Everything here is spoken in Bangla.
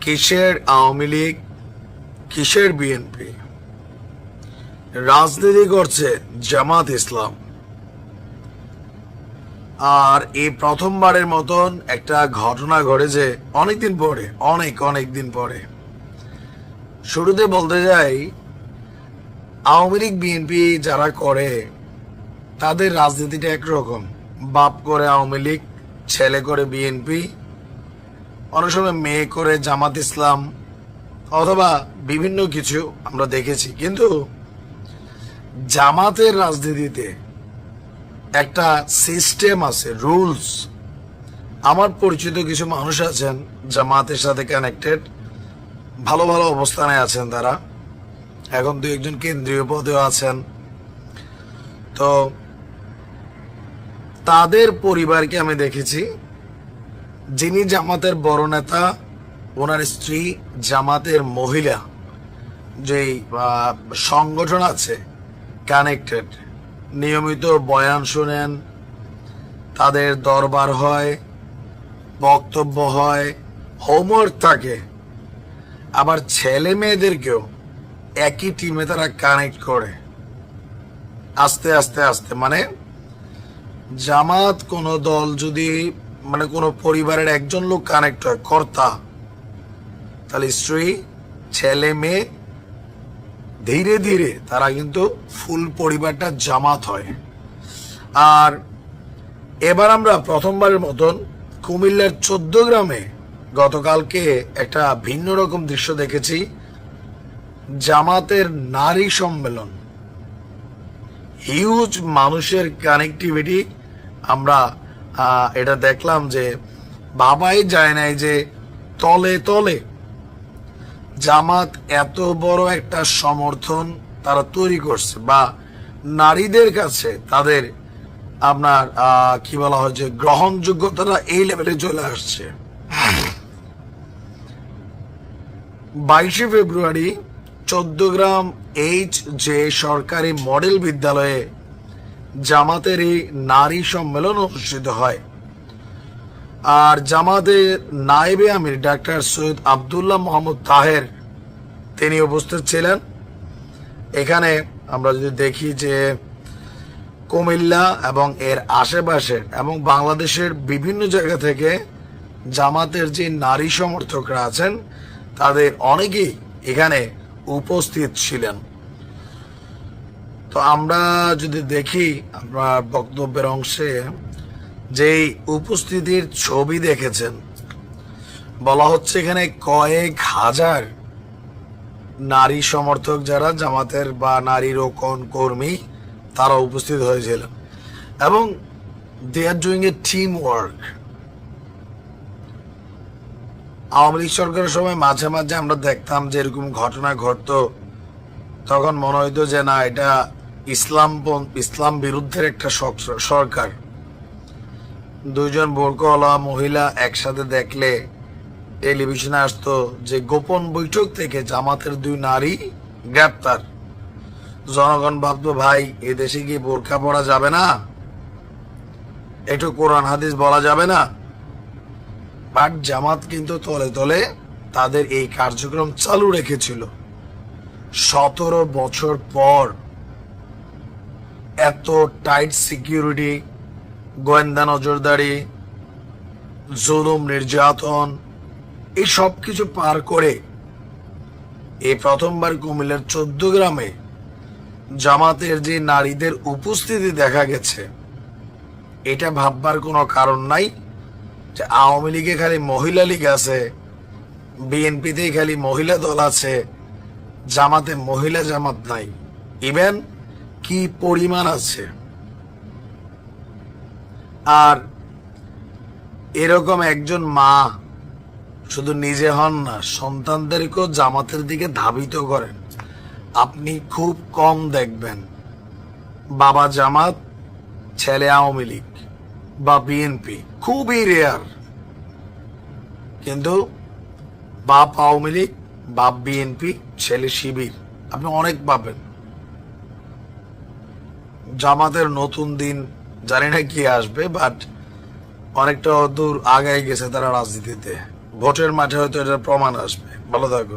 কিসের আওয়ামী লীগ, কিসের বিএনপি? রাজনীতি করছে জামাত ইসলাম। আর এই প্রথমবারের মতন একটা ঘটনা ঘটেছে অনেকদিন পরে, অনেক অনেক দিন পরে। শুরুতে বলতে যাই, আওয়ামী লীগ, বিএনপি যারা করে, তাদের রাজনীতিটা একরকম। বাপ করে আওয়ামী লীগ, ছেলে করে বিএনপি অনেক সময় মেয়ে করে জামাত ইসলাম অথবা বিভিন্ন কিছু আমরা দেখেছি। কিন্তু জামাতের রাজনীতিতে একটা সিস্টেম আছে রুলস আমার পরিচিত কিছু মানুষ আছেন জামাতের সাথে কানেক্টেড ভালো ভালো অবস্থানে আছেন তারা। এখন দু একজন কেন্দ্রীয় পদেও আছেন। তো তাদের পরিবারকে আমি দেখেছি। যিনি জামাতের বড় নেতা, ওনার স্ত্রী জামাতের মহিলা, যেই সংগঠন আছে কানেক্টেড নিয়মিত বয়ান শোনেন, তাদের দরবার হয়, বক্তব্য হয়, হোমওয়ার্ক থাকে। আবার ছেলে মেয়েদেরকেও একই টিমে তারা কানেক্ট করে। আস্তে আস্তে আস্তে মানে জামাত কোনো দল যদি মানে কোনো পরিবারের একজন লোক কানেক্ট হয়, কর্তা। তাহলে স্ত্রী, ছেলে, মেয়ে, ধীরে ধীরে তারা কিন্তু ফুল পরিবারটা জামাত হয়। আর এবার আমরা প্রথমবারের মতন কুমিল্লার চোদ্দ গ্রামে গতকালকে একটা ভিন্ন রকম দৃশ্য দেখেছি। জামাতের নারী সম্মেলন। হিউজ মানুষের কানেক্টিভিটি আমরা এটা দেখলাম যে বাবাই যায় নাই যে তলে তলে। জামাত এত বড় একটা সমর্থন তারা তৈরি করছে বা নারীদের কাছে তাদের আপনার কি বলা হয় যে গ্রহণযোগ্যতাটা এই লেভেলে চলে আসছে। বাইশে ফেব্রুয়ারি চোদ্দগ্রাম এইচ যে সরকারি মডেল বিদ্যালয়ে জামাতের এই নারী সম্মেলন অনুষ্ঠিত হয়। আর জামাতের নায়েবে আমির ডাক্তার সৈয়দ আবদুল্লাহ মোহাম্মদ তাহের তিনি উপস্থিত ছিলেন। এখানে আমরা যদি দেখি যে কুমিল্লা এবং এর আশেপাশের এবং বাংলাদেশের বিভিন্ন জায়গা থেকে জামাতের যে নারী সমর্থকরা আছেন, তাদের অনেকেই এখানে উপস্থিত ছিলেন। তো আমরা যদি দেখি আপনার বক্তব্যের অংশে, যেই উপস্থিতির ছবি দেখেছেন, বলা হচ্ছে এখানে কয়েক হাজার নারী সমর্থক যারা জামাতের বা নারী রোকন কর্মী, তারা উপস্থিত হয়েছিলেন। এবং they are doing a team work Awami League সরকারের সময় মাঝে মাঝে আমরা দেখতাম যে এরকম ঘটনা ঘটতো, তখন মনে হইতো যে না, এটা ইসলাম ইসলাম বিরুদ্ধের একটা সরকার। দুইজন বোরকওয়ালা মহিলা একসাথে দেখলে টেলিভিশনে আসতো যে গোপন বৈঠক থেকে জামাতের দুই নারী গ্রেপ্তার। জনগণ ভাবতো, ভাই এদেশে দেশে কি বোরকা পরা যাবে না? একটু কোরআন, হাদিস বলা যাবে না? বাট জামাত কিন্তু তলে তলে তাদের এই কার্যক্রম চালু রেখেছিল। সতেরো বছর পর এত টাইট সিকিউরিটি গোয়েন্দা নজরদারি, জুলুম, নির্যাতন, এই সব কিছু পার করে এই প্রথমবার কুমিল্লার চোদ্দ গ্রামে জামাতের যে নারীদের উপস্থিতি দেখা গেছে, এটা ভাববার কোনো কারণ নাই যে আওয়ামী লীগে খালি মহিলা লীগ আছে, বিএনপিতেই খালি মহিলা দল আছে, জামাতে মহিলা জামাত নাই। ইভেন কি পরিমাণ আছে? আর এরকম একজন মা শুধু নিজে হন না, সন্তানদেরকেও জামাতের দিকে ধাবিত করেন। আপনি খুব কম দেখবেন। বাবা জামাত, ছেলে আওয়ামী লীগ বা বিএনপি, খুবই রেয়ার কিন্তু বাপ আওয়ামী লীগ, বাপ বিএনপি, ছেলে শিবির, আপনি অনেক পাবেন। জামাতের নতুন দিন, জানি না কি আসবে বাট অনেকটা দূর আগায় গেছে তারা রাজনীতিতে। ভোটের মাঠে হয়তো এটার প্রমাণ আসবে। ভালো থাকো